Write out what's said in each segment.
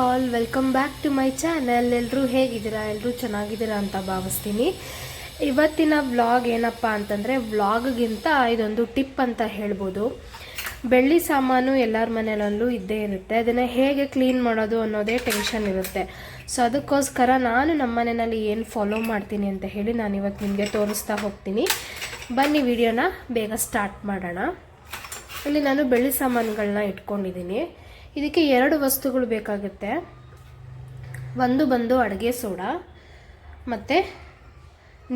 All welcome back to my channel ಎಲ್ಲರೂ ಹೇಗಿದ್ದೀರಾ? ಎಲ್ಲರೂ ಚೆನ್ನಾಗಿದ್ದೀರಾ ಅಂತ ಭಾವಿಸ್ತೀನಿ. ಇವತ್ತಿನ ವ್ಲಾಗ್ ಏನಪ್ಪ ಅಂತಂದರೆ ವ್ಲಾಗ್ಗಿಂತ ಇದೊಂದು ಟಿಪ್ ಅಂತ ಹೇಳ್ಬೋದು. ಬೆಳ್ಳಿ ಸಾಮಾನು ಎಲ್ಲರ ಮನೆಯಲ್ಲೂ ಇದ್ದೇ ಇರುತ್ತೆ. ಅದನ್ನು ಹೇಗೆ ಕ್ಲೀನ್ ಮಾಡೋದು ಅನ್ನೋದೇ ಟೆನ್ಷನ್ ಇರುತ್ತೆ. ಸೊ ಅದಕ್ಕೋಸ್ಕರ ನಾನು ನಮ್ಮ ಮನೆಯಲ್ಲಿ ಏನು ಫಾಲೋ ಮಾಡ್ತೀನಿ ಅಂತ ಹೇಳಿ ನಾನು ಇವತ್ತು ನಿಮಗೆ ತೋರಿಸ್ತಾ ಹೋಗ್ತೀನಿ. ಬನ್ನಿ ವಿಡಿಯೋನ ಬೇಗ ಸ್ಟಾರ್ಟ್ ಮಾಡೋಣ. ಇಲ್ಲಿ ನಾನು ಬೆಳ್ಳಿ ಸಾಮಾನುಗಳನ್ನ ಇಟ್ಕೊಂಡಿದ್ದೀನಿ. ಇದಕ್ಕೆ ಎರಡು ವಸ್ತುಗಳು ಬೇಕಾಗುತ್ತೆ. ಒಂದು ಬಂದು ಅಡುಗೆ ಸೋಡಾ, ಮತ್ತು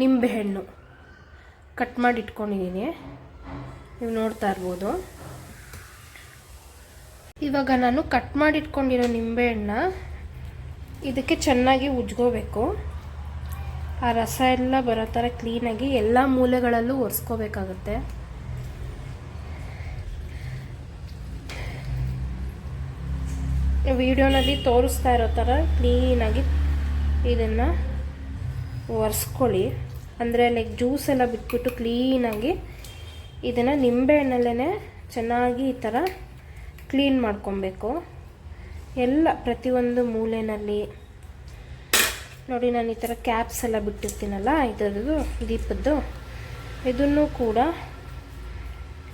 ನಿಂಬೆಹಣ್ಣು ಕಟ್ ಮಾಡಿ ಇಟ್ಕೊಂಡಿದ್ದೀನಿ. ನೀವು ನೋಡ್ತಾ ಇರ್ಬೋದು. ಇವಾಗ ನಾನು ಕಟ್ ಮಾಡಿ ಇಟ್ಕೊಂಡಿರೋ ನಿಂಬೆಹಣ್ಣ ಇದಕ್ಕೆ ಚೆನ್ನಾಗಿ ಉಜ್ಕೋಬೇಕು. ಆ ರಸ ಎಲ್ಲ ಬರೋ ಥರ ಕ್ಲೀನಾಗಿ ಎಲ್ಲ ಮೂಲೆಗಳಲ್ಲೂ ಒರೆಸ್ಕೋಬೇಕಾಗತ್ತೆ. ವಿಡಿಯೋನಲ್ಲಿ ತೋರಿಸ್ತಾ ಇರೋ ಥರ ಕ್ಲೀನಾಗಿ ಇದನ್ನು ಒರೆಸ್ಕೊಳ್ಳಿ. ಅಂದರೆ ಲೈಕ್ ಜ್ಯೂಸ್ ಎಲ್ಲ ಬಿಟ್ಬಿಟ್ಟು ಕ್ಲೀನಾಗಿ ಇದನ್ನು ನಿಂಬೆಹಣ್ಣಲ್ಲೇ ಚೆನ್ನಾಗಿ ಈ ಥರ ಕ್ಲೀನ್ ಮಾಡ್ಕೊಬೇಕು. ಎಲ್ಲ ಪ್ರತಿಯೊಂದು ಮೂಲೆಯಲ್ಲಿ ನೋಡಿ ನಾನು ಈ ಥರ ಕ್ಯಾಪ್ಸ್ ಎಲ್ಲ ಬಿಟ್ಟಿರ್ತೀನಲ್ಲ, ಇದರದ್ದು ದೀಪದ್ದು, ಇದನ್ನು ಕೂಡ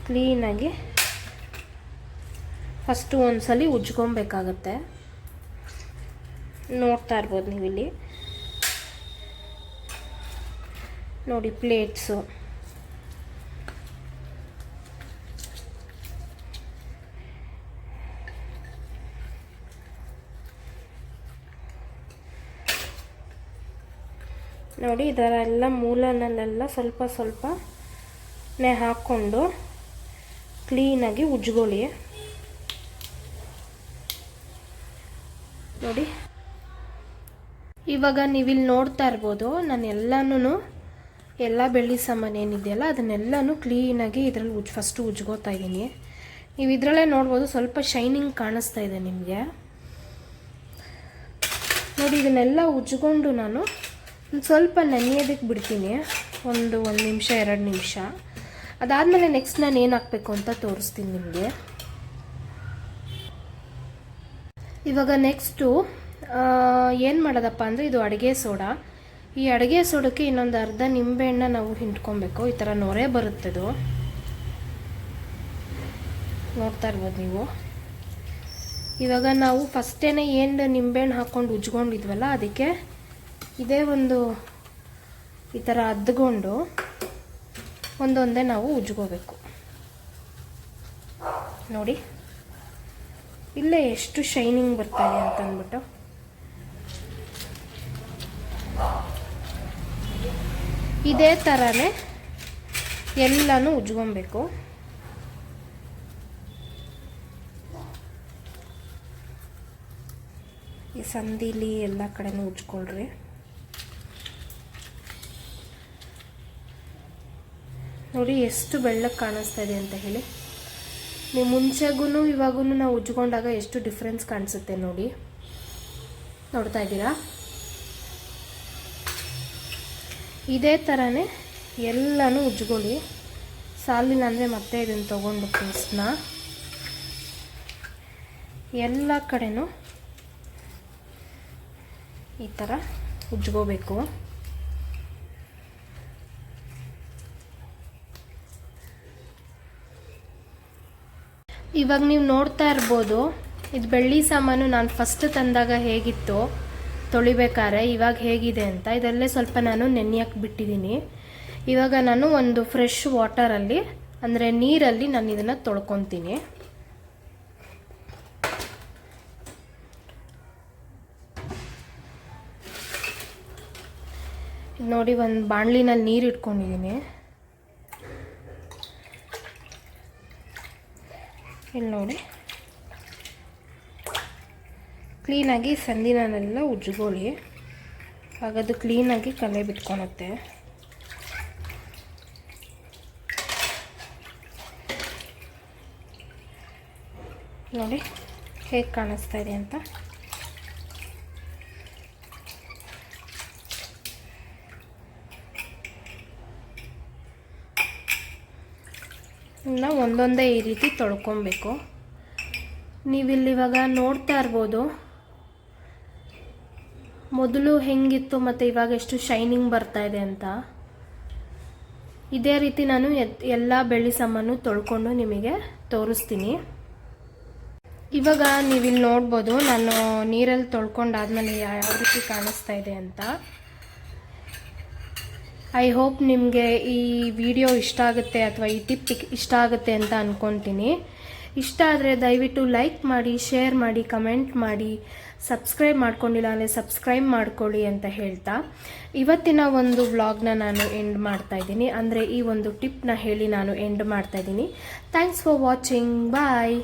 ಕ್ಲೀನಾಗಿ ಫಸ್ಟು ಒಂದ್ಸಲಿ ಉಜ್ಕೊಬೇಕಾಗತ್ತೆ ನೋಡ್ತಾ ಇರ್ಬೋದು ನೀವು ಇಲ್ಲಿ ನೋಡಿ ಪ್ಲೇಟ್ಸು. ನೋಡಿ ಇದರ ಎಲ್ಲ ಮೂಲನಲ್ಲೆಲ್ಲ ಸ್ವಲ್ಪ ಸ್ವಲ್ಪ ನೆ ಹಾಕ್ಕೊಂಡು ಕ್ಲೀನಾಗಿ ಉಜ್ಕೊಳ್ಳಿ ನೋಡಿ. ಇವಾಗ ನೀವಿಲ್ಲಿ ನೋಡ್ತಾ ಇರ್ಬೋದು, ನಾನು ಎಲ್ಲನೂ ಎಲ್ಲ ಬೆಳ್ಳಿ ಸಾಮಾನು ಏನಿದೆಯಲ್ಲ, ಅದನ್ನೆಲ್ಲನೂ ಕ್ಲೀನಾಗಿ ಇದರಲ್ಲಿ ಉಜ್ ಫಸ್ಟು ಉಜ್ಕೋತಾ ಇದ್ದೀನಿ ನೀವು ಇದರಲ್ಲೇ ನೋಡ್ಬೋದು, ಸ್ವಲ್ಪ ಶೈನಿಂಗ್ ಕಾಣಿಸ್ತಾ ಇದೆ ನಿಮಗೆ. ನೋಡಿ, ಇದನ್ನೆಲ್ಲ ಉಜ್ಕೊಂಡು ನಾನು ಒಂದು ಸ್ವಲ್ಪ ನೆನೆಯೋದಕ್ಕೆ ಬಿಡ್ತೀನಿ. ಒಂದು ಒಂದು ನಿಮಿಷ, ಎರಡು ನಿಮಿಷ. ಅದಾದಮೇಲೆ ನೆಕ್ಸ್ಟ್ ನಾನು ಏನು ಹಾಕಬೇಕು ಅಂತ ತೋರಿಸ್ತೀನಿ ನಿಮಗೆ. ಇವಾಗ ನೆಕ್ಸ್ಟು ಏನು ಮಾಡೋದಪ್ಪ ಅಂದರೆ ಇದು ಅಡುಗೆ ಸೋಡಾ. ಈ ಅಡುಗೆ ಸೋಡಕ್ಕೆ ಇನ್ನೊಂದು ಅರ್ಧ ನಿಂಬೆಹಣ್ಣ ನಾವು ಹಿಂಡ್ಕೊಬೇಕು. ಈ ಥರ ನೊರೆ ಬರುತ್ತೆ ಬರುತ್ತದು ನೋಡ್ತಾ ಇರ್ಬೋದು ನೀವು. ಇವಾಗ ನಾವು ಫಸ್ಟೇನೆ ಏನು ನಿಂಬೆಹಣ್ಣು ಹಾಕ್ಕೊಂಡು ಉಜ್ಕೊಂಡಿದ್ವಲ್ಲ, ಅದಕ್ಕೆ ಇದೇ ಒಂದು ಈ ಥರ ಅದ್ಕೊಂಡು ಒಂದೊಂದೇ ನಾವು ಉಜ್ಕೋಬೇಕು. ನೋಡಿ. ಇಲ್ಲೇ ಎಷ್ಟು ಶೈನಿಂಗ್ ಬರ್ತಾ ಇದೆ ಅಂತ ಅಂದ್ಬಿಟ್ಟು. ಇದೇ ಥರನೇ ಎಲ್ಲನೂ ಉಜ್ಕೊಬೇಕು ಈ ಸಂದಿಲಿ ಎಲ್ಲ ಕಡೆನೂ ಉಜ್ಕೊಳ್ರಿ ನೋಡಿ ಎಷ್ಟು ಬೆಳ್ಳಕ್ಕೆ ಕಾಣಿಸ್ತಾ ಇದೆ ಅಂತ ಹೇಳಿ. ನೀವು ಮುಂಚೆಗೂ ಇವಾಗೂ ನಾವು ಉಜ್ಕೊಂಡಾಗ ಎಷ್ಟು ಡಿಫ್ರೆನ್ಸ್ ಕಾಣಿಸುತ್ತೆ ನೋಡಿ. ನೋಡ್ತಾ ಇದ್ದೀರಾ? ಇದೇ ಥರನೇ ಎಲ್ಲನೂ ಉಜ್ಕೊಳ್ಳಿ. ಸಾಲಿಲ್ಲ ಅಂದರೆ ಮತ್ತೆ ಇದನ್ನು ತೊಗೊಂಡು ಪೀಸ್ನ ಎಲ್ಲ ಕಡೆಯೂ ಈ ಥರ ಉಜ್ಕೋಬೇಕು. ಇವಾಗ ನೀವು ನೋಡ್ತಾ ಇರ್ಬೋದು, ಇದು ಬೆಳ್ಳಿ ಸಾಮಾನು ನಾನು ಫಸ್ಟ್ ತಂದಾಗ ಹೇಗಿತ್ತು ತೊಳಿಬೇಕಾದ್ರೆ ಇವಾಗ ಹೇಗಿದೆ ಅಂತ. ಇದರಲ್ಲೇ ಸ್ವಲ್ಪ ನಾನು ನೆನೆಯಕ್ಕೆ ಬಿಟ್ಟಿದ್ದೀನಿ. ಇವಾಗ ನಾನು ಒಂದು ಫ್ರೆಶ್ ವಾಟರಲ್ಲಿ ಅಂದರೆ ನೀರಲ್ಲಿ ನಾನು ಇದನ್ನು ತೊಳ್ಕೊತೀನಿ. ನೋಡಿ ಒಂದು ಬಾಣಲಿನಲ್ಲಿ ನೀರು ಇಟ್ಕೊಂಡಿದ್ದೀನಿ. ಇಲ್ಲಿ ನೋಡಿ. ಕ್ಲೀನಾಗಿ ಸಂದಿನಲ್ಲೆಲ್ಲ ಉಜ್ಕೊಳ್ಳಿ ಹಾಗದು ಕ್ಲೀನಾಗಿ ಕಲೆ ಬಿಟ್ಕೊಳತ್ತೆ. ನೋಡಿ ಹೇಗೆ ಕಾಣಿಸ್ತಾ ಇದೆ ಅಂತ. ಇನ್ನು ಒಂದೊಂದೇ ಈ ರೀತಿ ತೊಳ್ಕೊಬೇಕು. ನೀವಿಲ್ಲಿ ಇವಾಗ ನೋಡ್ತಾ ಇರ್ಬೋದು. ಮೊದಲು ಹೆಂಗಿತ್ತು ಮತ್ತು ಇವಾಗ ಎಷ್ಟು ಶೈನಿಂಗ್ ಬರ್ತಾ ಇದೆ ಅಂತ. ಇದೇ ರೀತಿ ನಾನು ಎಲ್ಲ ಬೆಳ್ಳಿ ಸಾಮಾನು ತೊಳ್ಕೊಂಡು ನಿಮಗೆ ತೋರಿಸ್ತೀನಿ. ಇವಾಗ ನೀವಿಲ್ಲಿ ನೋಡ್ಬೋದು ನಾನು ನೀರಲ್ಲಿ ತೊಳ್ಕೊಂಡಾದ್ಮೇಲೆ ಯಾವ ರೀತಿ ಕಾಣಿಸ್ತಾ ಇದೆ ಅಂತ. ಐ ಹೋಪ್ ನಿಮಗೆ ಈ ವಿಡಿಯೋ ಇಷ್ಟ ಆಗುತ್ತೆ ಅಥವಾ ಈ ಟಿಪ್ ಇಷ್ಟ ಆಗುತ್ತೆ ಅಂತ ಅಂದ್ಕೊತೀನಿ ಇಷ್ಟ ಆದರೆ ದಯವಿಟ್ಟು ಲೈಕ್ ಮಾಡಿ ಶೇರ್ ಮಾಡಿ ಕಮೆಂಟ್ ಮಾಡಿ ಸಬ್ಸ್ಕ್ರೈಬ್ ಮಾಡ್ಕೊಂಡಿಲ್ಲ ಅಂದರೆ ಸಬ್ಸ್ಕ್ರೈಬ್ ಮಾಡ್ಕೊಳ್ಳಿ ಅಂತ ಹೇಳ್ತಾ. ಇವತ್ತಿನ ಒಂದು ವ್ಲಾಗ್ನ ನಾನು ಎಂಡ್ ಮಾಡ್ತಾ ಇದ್ದೀನಿ. ಅಂದರೆ ಈ ಒಂದು ಟಿಪ್ನ ಹೇಳಿ ನಾನು ಎಂಡ್ ಮಾಡ್ತಾ ಇದ್ದೀನಿ. Thanks for watching bye